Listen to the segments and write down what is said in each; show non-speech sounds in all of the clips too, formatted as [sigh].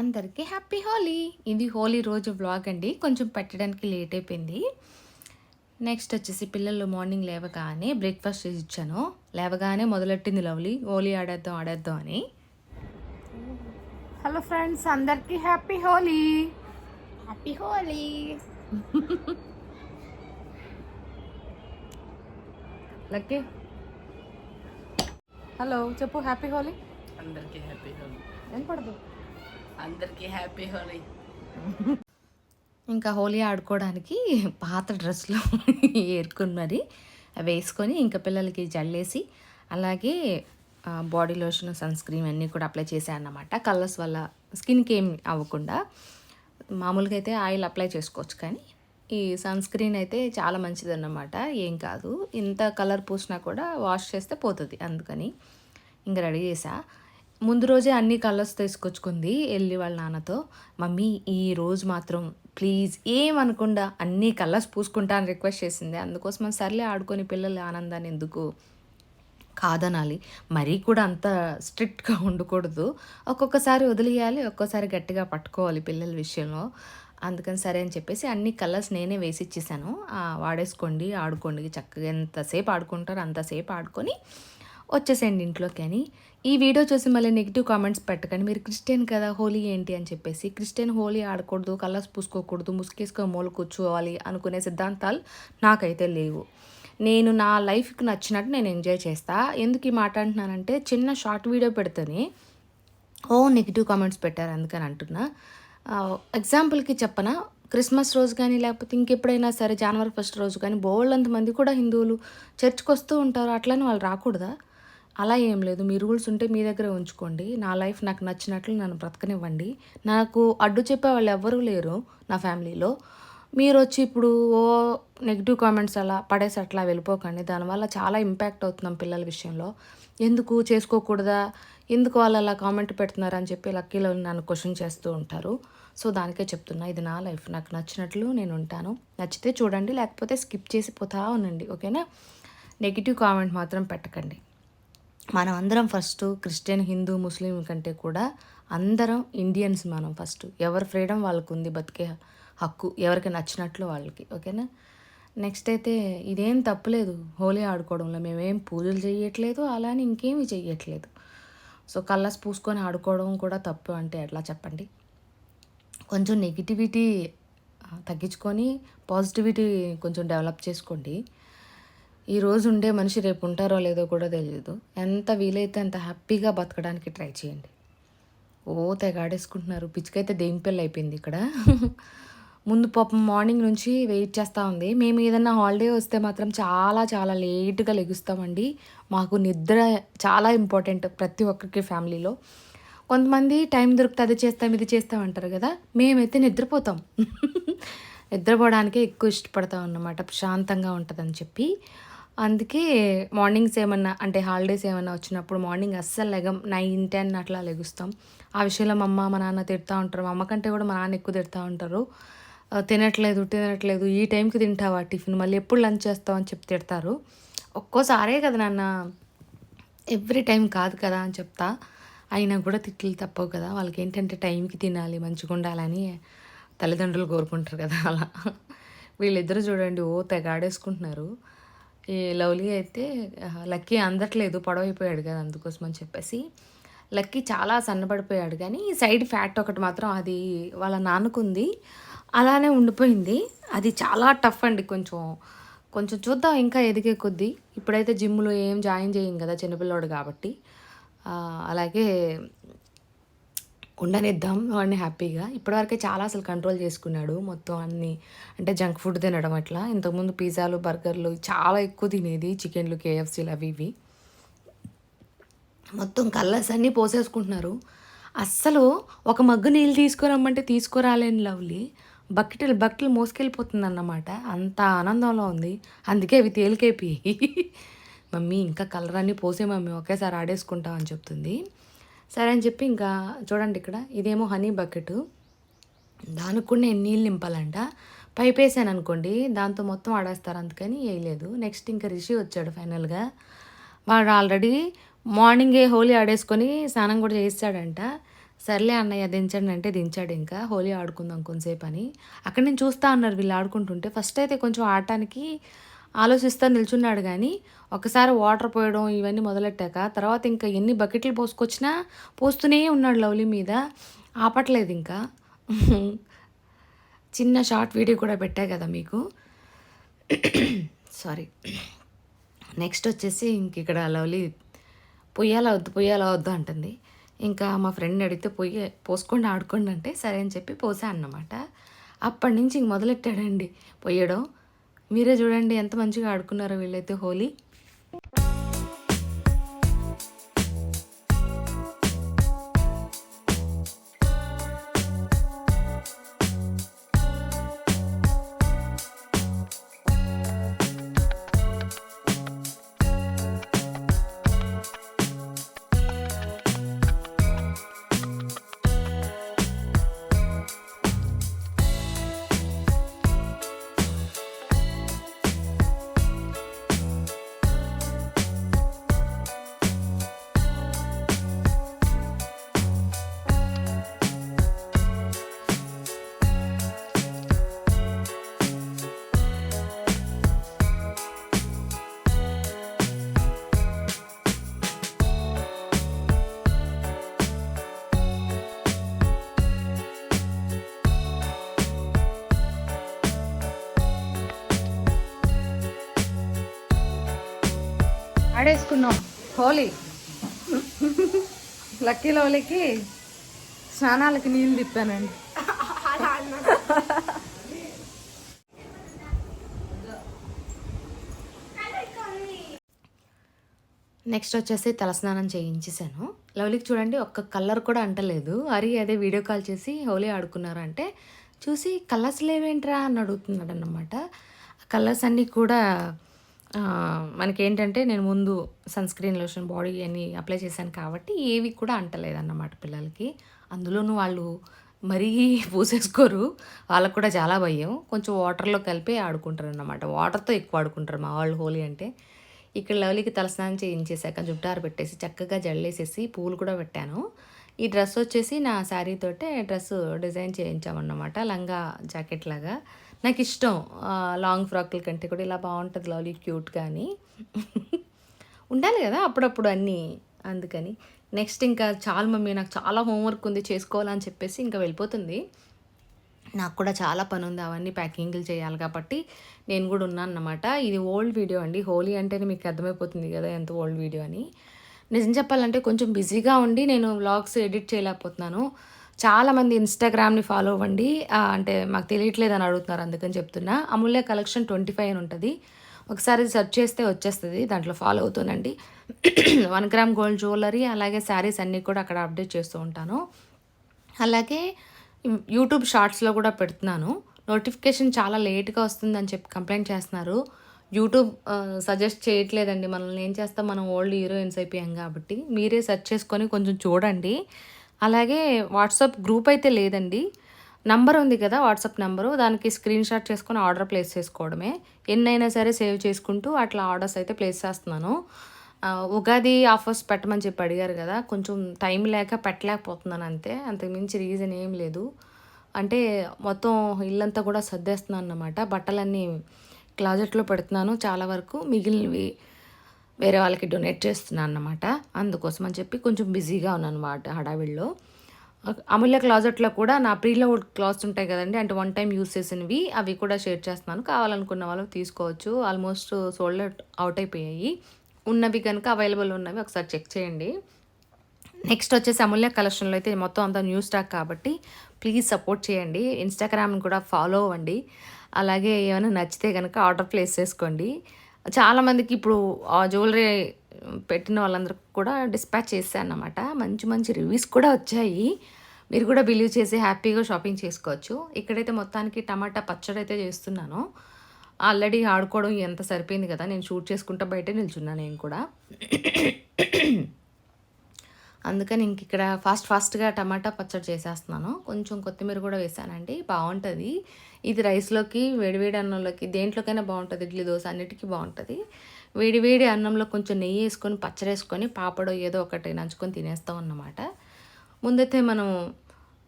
అందరికీ హ్యాపీ హోలీ. ఇది హోలీ రోజు వ్లాగ్ అండి. కొంచెం పెట్టడానికి లేట్ అయిపోయింది. నెక్స్ట్ వచ్చేసి పిల్లలు మార్నింగ్ లేవగానే బ్రేక్ఫాస్ట్ చేసి ఇచ్చాను. లేవగానే మొదలెట్టింది లవ్లీ? హోలీ ఆడేద్దాం ఆడేద్దాం అని. హలో ఫ్రెండ్స్ అందరికీ happy Holi. Happy Holi. Lucky. Hello చెప్పు హ్యాపీ హోలీ? అందరికీ హ్యాపీ హోలీ. ఏం పడదు. అందరికీ హ్యాపీ హోలీ. ఇంకా హోలీ ఆడుకోవడానికి పాత డ్రెస్లు ఏరుకుని మరి అవి వేసుకొని ఇంకా పిల్లలకి జల్లేసి అలాగే బాడీ లోషన్ సన్ స్క్రీన్ అన్నీ కూడా అప్లై చేశాను అన్నమాట కలర్స్ వల్ల స్కిన్కి ఏం అవ్వకుండా. మామూలుగా అయితే ఆయిల్ అప్లై చేసుకోవచ్చు కానీ ఈ సన్ స్క్రీన్ అయితే చాలా మంచిది అన్నమాట ఏం కాదు. ఇంత కలర్ పూసినా కూడా వాష్ చేస్తే పోతుంది. అందుకని ఇంకా రెడీ చేసా ముందు రోజే అన్ని కలర్స్ తీసుకొచ్చుకుంది వెళ్ళి వాళ్ళ నాన్నతో. మమ్మీ ఈ రోజు మాత్రం ప్లీజ్ ఏమనకుండా అన్ని కలర్స్ పూసుకుంటా అని రిక్వెస్ట్ చేసింది. అందుకోసం సర్లే ఆడుకొని పిల్లల ఆనందాన్ని ఎందుకు కాదనాలి. మరీ కూడా అంత స్ట్రిక్ట్గా ఉండకూడదు. ఒక్కొక్కసారి వదిలేయాలి ఒక్కోసారి గట్టిగా పట్టుకోవాలి పిల్లల విషయంలో. అందుకని సరే అని చెప్పేసి అన్ని కలర్స్ నేనే వేసి ఇచ్చేసాను వాడేసుకోండి ఆడుకోండి. చక్కగా ఎంతసేపు ఆడుకుంటారో అంతసేపు ఆడుకొని వచ్చేసేయండి ఇంట్లోకి అని. ఈ వీడియో చూసి మళ్ళీ నెగిటివ్ కామెంట్స్ పెట్టకండి. మీరు క్రిస్టియన్ కదా హోలీ ఏంటి అని చెప్పేసి. క్రిస్టియన్ హోలీ ఆడకూడదు కలర్స్ పూసుకోకూడదు ముసుకేసుకొని మూల కూర్చోవాలి అనుకునే సిద్ధాంతాలు నాకైతే లేవు. నేను నా లైఫ్కి నచ్చినట్టు నేను ఎంజాయ్ చేస్తా. ఎందుకు ఈ మాట అంటున్నానంటే చిన్న షార్ట్ వీడియో పెడితేనే ఓ నెగిటివ్ కామెంట్స్ పెట్టారు అందుకని అంటున్నా. ఎగ్జాంపుల్కి చెప్పనా? క్రిస్మస్ రోజు కానీ లేకపోతే ఇంకెప్పుడైనా సరే జనవరి ఫస్ట్ రోజు కానీ బోల్డ్ మంది కూడా హిందువులు చర్చ్కి వస్తూ ఉంటారు. అట్లనే వాళ్ళు రాకూడదా? అలా ఏం లేదు. మీ రూల్స్ ఉంటే మీ దగ్గరే ఉంచుకోండి. నా లైఫ్ నాకు నచ్చినట్లు నన్ను బ్రతకనివ్వండి. నాకు అడ్డు చెప్పే వాళ్ళు ఎవ్వరూ లేరు నా ఫ్యామిలీలో. మీరు వచ్చి ఇప్పుడు ఓ నెగిటివ్ కామెంట్స్ అలా పడేసి అట్లా వెళ్ళిపోకండి. దానివల్ల చాలా ఇంపాక్ట్ అవుతున్నాం పిల్లల విషయంలో. ఎందుకు చేసుకోకూడదా? ఎందుకు వాళ్ళు అలా కామెంట్ పెడుతున్నారు అని చెప్పి లక్కీలో నన్ను క్వశ్చన్ చేస్తూ ఉంటారు. సో దానికే చెప్తున్నా ఇది నా లైఫ్. నాకు నచ్చినట్లు నేను ఉంటాను. నచ్చితే చూడండి లేకపోతే స్కిప్ చేసి పోతా ఉండండి. ఓకేనా? నెగిటివ్ కామెంట్ మాత్రం పెట్టకండి. మనం అందరం ఫస్ట్ క్రిస్టియన్ హిందూ ముస్లిం కంటే కూడా అందరం ఇండియన్స్ మనం ఫస్ట్. ఎవరి ఫ్రీడమ్ వాళ్ళకు ఉంది బతికే హక్కు ఎవరికి నచ్చినట్లు వాళ్ళకి. ఓకేనా? నెక్స్ట్ అయితే ఇదేం తప్పులేదు. హోలీ ఆడుకోవడంలో మేమేం పూజలు చేయట్లేదు అలానే ఇంకేమీ చేయట్లేదు సో కళ్ళస్ పూసుకొని ఆడుకోవడం కూడా తప్పు అంటే ఎట్లా చెప్పండి? కొంచెం నెగిటివిటీ తగ్గించుకొని పాజిటివిటీ కొంచెం డెవలప్ చేసుకోండి. ఈ రోజు ఉండే మనిషి రేపు ఉంటారో లేదో కూడా తెలియదు ఎంత వీలైతే అంత హ్యాపీగా బతకడానికి ట్రై చేయండి. ఓ తెగాడేసుకుంటున్నారు పిచ్చికైతే దేంపెళ్ళి అయిపోయింది ఇక్కడ? ముందు పాపం మార్నింగ్ నుంచి వెయిట్ చేస్తూ ఉంది. మేము ఏదైనా హాలిడే వస్తే మాత్రం చాలా చాలా లేట్గా లెగుస్తామండి. మాకు నిద్ర చాలా ఇంపార్టెంట్ ప్రతి ఒక్కరికి ఫ్యామిలీలో. కొంతమంది టైం దొరికితే అది చేస్తాం ఇది చేస్తాం అంటారు కదా. మేమైతే నిద్రపోతాం. [laughs] నిద్రపోవడానికే ఎక్కువ ఇష్టపడతాం అన్నమాట. ప్రశాంతంగా ఉంటుందని చెప్పి. అందుకే మార్నింగ్స్ ఏమన్నా అంటే హాలిడేస్ ఏమన్నా వచ్చినప్పుడు మార్నింగ్ అస్సలు లెగం. నైన్ టెన్ అట్లా లెగుస్తాం. ఆ విషయంలో మా అమ్మ మా నాన్న తిడతా ఉంటారు. మా అమ్మ కంటే కూడా మా నాన్న ఎక్కువ తిడతా ఉంటారు. తినట్లేదు తినట్లేదు. ఈ టైంకి తింటావా టిఫిన్? మళ్ళీ ఎప్పుడు లంచ్ చేస్తావు అని చెప్పి తిడతారు. ఒక్కోసారే కదా నాన్న. ఎవ్రీ టైం కాదు కదా అని చెప్తా. అయినా కూడా తిట్లు తప్పవు కదా. వాళ్ళకి ఏంటంటే టైంకి తినాలి మంచిగా ఉండాలని తల్లిదండ్రులు కోరుకుంటారు కదా అలా. వీళ్ళిద్దరూ చూడండి ఓ తెగాడేసుకుంటున్నారు. ఈ లవ్లీ అయితే లక్కీ అందట్లేదు పొడవైపోయాడు కదా అందుకోసం అని చెప్పేసి. లక్కీ చాలా సన్నబడిపోయాడు కానీ సైడ్ ఫ్యాట్ ఒకటి మాత్రం అది వాళ్ళ నాన్నకుంది. అలానే ఉండిపోయింది. అది చాలా టఫ్ అండి కొంచెం. కొంచెం చూద్దాం ఇంకా ఎదిగే కొద్దీ. ఇప్పుడైతే జిమ్లో ఏం జాయిన్ చేయం కదా చిన్నపిల్లోడు కాబట్టి. అలాగే ఉండనిద్దాం వాడిని హ్యాపీగా. ఇప్పటివరకే చాలా అసలు కంట్రోల్ చేసుకున్నాడు. మొత్తం అన్ని అంటే జంక్ ఫుడ్ తినడం అట్లా. ఇంతకుముందు పిజ్జాలు బర్గర్లు చాలా ఎక్కువ తినేది. చికెన్లు కేఎఫ్సీలు అవి ఇవి. మొత్తం కలర్స్ అన్నీ పోసేసుకుంటున్నారు. అస్సలు ఒక మగ్గు నీళ్ళు తీసుకురమ్మంటే తీసుకురాలేని లవ్లీ. బకెట్లు బకెట్లు మోసుకెళ్ళిపోతుంది అన్నమాట అంత ఆనందంలో ఉంది. అందుకే అవి తేలికైపోయి [laughs] మమ్మీ ఇంకా కలర్ అన్నీ పోసే మమ్మీ. ఒకేసారి ఆడేసుకుంటాం అని చెప్తుంది. సరే అని చెప్పి ఇంకా చూడండి ఇక్కడ ఇదేమో హనీ బకెట్. దానికి కూడా నేను నీళ్ళు నింపాలంట. పైప్ వేసాను అనుకోండి దాంతో మొత్తం ఆడేస్తారు అందుకని వేయలేదు. నెక్స్ట్ ఇంకా రిషి వచ్చాడు ఫైనల్గా వాడు ఆల్రెడీ మార్నింగే హోలీ ఆడేసుకొని స్నానం కూడా చేస్తాడంట సర్లే అన్నయ్య దించండి అంటే దించాడు ఇంకా. హోలీ ఆడుకుందాం కొంతసేపు అని. అక్కడ నేను చూస్తా ఉన్నారు వీళ్ళు ఆడుకుంటుంటే. ఫస్ట్ అయితే కొంచెం ఆడటానికి ఆలోచిస్తా నిల్చున్నాడు కానీ ఒకసారి వాటర్ పోయడం ఇవన్నీ మొదలెట్టాక తర్వాత ఇంకా ఎన్ని బకెట్లు పోసుకొచ్చినా పోస్తూనే ఉన్నాడు లవ్లీ మీద. ఆపట్లేదు ఇంకా. చిన్న షార్ట్ వీడియో కూడా పెట్టా కదా మీకు. సారీ. నెక్స్ట్ వచ్చేసి ఇంక ఇక్కడ లవ్లీ పొయ్యాలా వద్దు పొయ్యాలా వద్దు అంటుంది. ఇంకా మా ఫ్రెండ్ అడిగితే పొయ్యి పోసుకోండి ఆడుకోండి అంటే సరే అని చెప్పి పోసా అన్నమాట. అప్పటి నుంచి ఇంక మొదలెట్టాడండి పొయ్యడం. మీరే చూడండి ఎంత మంచిగా ఆడుకున్నారో వీళ్ళైతే హోలీ. ఆడేసుకున్నాం. హోలీ. లక్కీ లవ్లీకి స్నానాలకి నీళ్ళు తిప్పానండి. నెక్స్ట్ వచ్చేసి తలస్నానం చేయించేసాను లవ్లీకి చూడండి ఒక్క కలర్ కూడా అంటలేదు. అరి అదే వీడియో కాల్ చేసి హోలీ ఆడుకున్నారంటే చూసి కలర్స్ లేవేంట్రా అని అడుగుతున్నాడు అన్నమాట కలర్స్ అన్నీ కూడా మనకేంటంటే నేను ముందు సన్ స్క్రీన్ లోషన్ బాడీ అని అప్లై చేశాను కాబట్టి ఏవి కూడా అంటలేదు అన్నమాట పిల్లలకి. అందులోనూ వాళ్ళు మరీ పూసేసుకోరు. వాళ్ళకు కూడా చాలా భయం. కొంచెం వాటర్లో కలిపి ఆడుకుంటారు అన్నమాట వాటర్తో ఎక్కువ ఆడుకుంటారు మా వాళ్ళు హోలీ అంటే. ఇక్కడ లవ్లీకి తలస్నానం చేయించేసాక జుట్టారు పెట్టేసి చక్కగా జల్లేసేసి పూలు కూడా పెట్టాను. ఈ డ్రెస్ వచ్చేసి నా శారీ తోటే డ్రెస్ డిజైన్ చేయించామన్నమాట. లంగా జాకెట్ లాగా. నాకు ఇష్టం లాంగ్ ఫ్రాక్ల కంటే కూడా ఇలా బాగుంటుంది లవ్లీ క్యూట్ కానీ. ఉండాలి కదా అప్పుడప్పుడు అన్నీ అందుకని. నెక్స్ట్ ఇంకా చాలా మమ్మీ నాకు చాలా హోంవర్క్ ఉంది చేసుకోవాలని చెప్పేసి ఇంకా వెళ్ళిపోతుంది. నాకు కూడా చాలా పని ఉంది అవన్నీ ప్యాకింగ్లు చేయాలి కాబట్టి నేను కూడా ఉన్నాను అన్నమాట ఇది ఓల్డ్ వీడియో అండి. హోలీ అంటేనే మీకు అర్థమైపోతుంది కదా ఎంత ఓల్డ్ వీడియో అని. నిజం చెప్పాలంటే కొంచెం బిజీగా ఉండి నేను వ్లాగ్స్ ఎడిట్ చేయలేకపోతున్నాను. చాలామంది ఇన్స్టాగ్రామ్ని ఫాలో అవ్వండి. అంటే మాకు తెలియట్లేదు అని అడుగుతున్నారు అందుకని చెప్తున్నా. అమూల్య కలెక్షన్ ట్వంటీ ఫైవ్ అని ఉంటుంది. ఒకసారి సెర్చ్ చేస్తే వచ్చేస్తుంది దాంట్లో ఫాలో అవుతానండి. [clears throat] వన్ గ్రామ్ గోల్డ్ జ్యువెలరీ అలాగే శారీస్ అన్నీ కూడా అక్కడ అప్డేట్ చేస్తూ ఉంటాను. అలాగే యూట్యూబ్ షార్ట్స్లో కూడా పెడుతున్నాను. నోటిఫికేషన్ చాలా లేట్గా వస్తుందని చెప్పి కంప్లైంట్ చేస్తున్నారు. యూట్యూబ్ సజెస్ట్ చేయట్లేదండి. మనల్ని ఏం చేస్తాం? మనం ఓల్డ్ హీరోయిన్స్ అయిపోయాం కాబట్టి. మీరే సెర్చ్ చేసుకొని కొంచెం చూడండి. అలాగే వాట్సాప్ గ్రూప్ అయితే లేదండి. నంబర్ ఉంది కదా వాట్సాప్ నెంబరు. దానికి స్క్రీన్ షాట్ చేసుకొని ఆర్డర్ ప్లేస్ చేసుకోవడమే. ఎన్నైనా సరే సేవ్ చేసుకుంటూ అట్లా ఆర్డర్స్ అయితే ప్లేస్ చేస్తున్నాను. ఉగాది ఆఫర్స్ పెట్టమని చెప్పి అడిగారు కదా కొంచెం టైం లేక పెట్టలేకపోతున్నాను అంతే. అంతకుమించి రీజన్ ఏం లేదు. అంటే మొత్తం ఇల్లంతా కూడా సర్దేస్తున్నాను అన్నమాట. బట్టలన్నీ క్లాజెట్లో పెడుతున్నాను చాలా వరకు. మిగిలినవి వేరే వాళ్ళకి డొనేట్ చేస్తున్నాను అన్నమాట. అందుకోసం అని చెప్పి కొంచెం బిజీగా ఉన్నాను అన్నమాట హడావిడిలో. అమూల్య క్లాజెట్లో కూడా నా ప్రీలోడ్ క్లాత్స్ ఉంటాయి కదండి అంటే వన్ టైం యూస్ చేసినవి అవి కూడా షేర్ చేస్తున్నాను. కావాలనుకున్న వాళ్ళు తీసుకోవచ్చు. ఆల్మోస్ట్ సోల్డ్ అవుట్ అయిపోయాయి. ఉన్నవి కనుక అవైలబుల్ ఉన్నవి ఒకసారి చెక్ చేయండి. నెక్స్ట్ వచ్చేసి అమూల్య కలెక్షన్లో అయితే మొత్తం అంతా న్యూ స్టాక్ కాబట్టి ప్లీజ్ సపోర్ట్ చేయండి. ఇన్స్టాగ్రామ్ కూడా ఫాలో అవ్వండి. అలాగే ఏమైనా నచ్చితే కనుక ఆర్డర్ ప్లేస్ చేసుకోండి. చాలామందికి ఇప్పుడు ఆ జ్యువెలరీ పెట్టిన వాళ్ళందరికీ కూడా డిస్పాచ్ చేశాను అన్నమాట మంచి మంచి రివ్యూస్ కూడా వచ్చాయి. మీరు కూడా బిలీవ్ చేసి హ్యాపీగా షాపింగ్ చేసుకోవచ్చు. ఇక్కడైతే మొత్తానికి టమాటా పచ్చడి అయితే చేస్తున్నాను. ఆల్రెడీ ఆడుకోవడం ఎంత సరిపోయింది కదా? నేను షూట్ చేసుకుంటా బయట నిల్చున్నాను నేను కూడా. అందుకని ఇంక ఇక్కడ ఫాస్ట్ ఫాస్ట్గా టమాటా పచ్చడి చేసేస్తున్నాను. కొంచెం కొత్తిమీర కూడా వేసానండి. బాగుంటుంది. ఇది రైస్లోకి వేడివేడి అన్నంలోకి దేంట్లోకైనా బాగుంటుంది. ఇడ్లీ దోశ అన్నిటికీ బాగుంటుంది. వేడివేడి అన్నంలో కొంచెం నెయ్యి వేసుకొని పచ్చడి వేసుకొని పాపడో ఏదో ఒకటి నంచుకొని తినేస్తాం అన్నమాట. ముందైతే మనం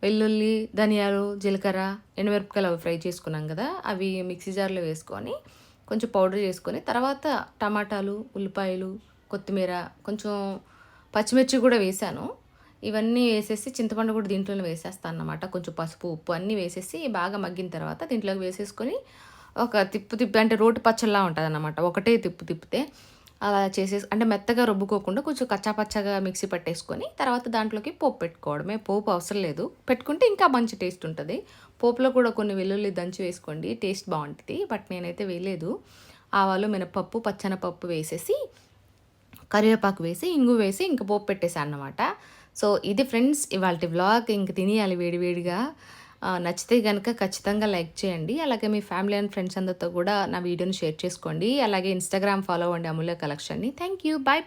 వెల్లుల్లి ధనియాలు జీలకర్ర ఎండుమిరపకాయలు అవి ఫ్రై చేసుకున్నాం కదా. అవి మిక్సీ జార్లో వేసుకొని కొంచెం పౌడర్ చేసుకొని తర్వాత టమాటాలు ఉల్లిపాయలు కొత్తిమీర కొంచెం పచ్చిమిర్చి కూడా వేసాను. ఇవన్నీ వేసేసి చింతపండు కూడా దీంట్లోనే వేసేస్తాను అన్నమాట. కొంచెం పసుపు ఉప్పు అన్నీ వేసేసి బాగా మగ్గిన తర్వాత దీంట్లోకి వేసేసుకొని ఒక తిప్పు తిప్పి అంటే రోటి పచ్చల్లా ఉంటుంది అన్నమాట. ఒకటే తిప్పు తిప్పితే అలా చేసేసి అంటే మెత్తగా రుబ్బుకోకుండా కొంచెం కచ్చాపచ్చగా మిక్సీ పట్టేసుకొని తర్వాత దాంట్లోకి పోపు పెట్టుకోవడమే. పోపు అవసరం లేదు. పెట్టుకుంటే ఇంకా మంచి టేస్ట్ ఉంటుంది. పోపులో కూడా కొన్ని వెల్లుల్లి దంచి వేసుకోండి. టేస్ట్ బాగుంటుంది. బట్ నేనైతే వేయలేదు. ఆవాలు మినపప్పు పచ్చనపప్పు వేసేసి కరివేపాకు వేసి ఇంగు వేసి ఇంక పోపు పెట్టేశాను అన్నమాట. సో ఇది ఫ్రెండ్స్ ఇవాళ వ్లాగ్ ఇంక తినేయాలి వేడివేడిగా నచ్చితే కనుక ఖచ్చితంగా లైక్ చేయండి. అలాగే మీ ఫ్యామిలీ అండ్ ఫ్రెండ్స్ అందరితో కూడా నా వీడియోని షేర్ చేసుకోండి. అలాగే ఇన్స్టాగ్రామ్ ఫాలో అవ్వండి అమూల్య కలెక్షన్ని. Thank you. బాయ్.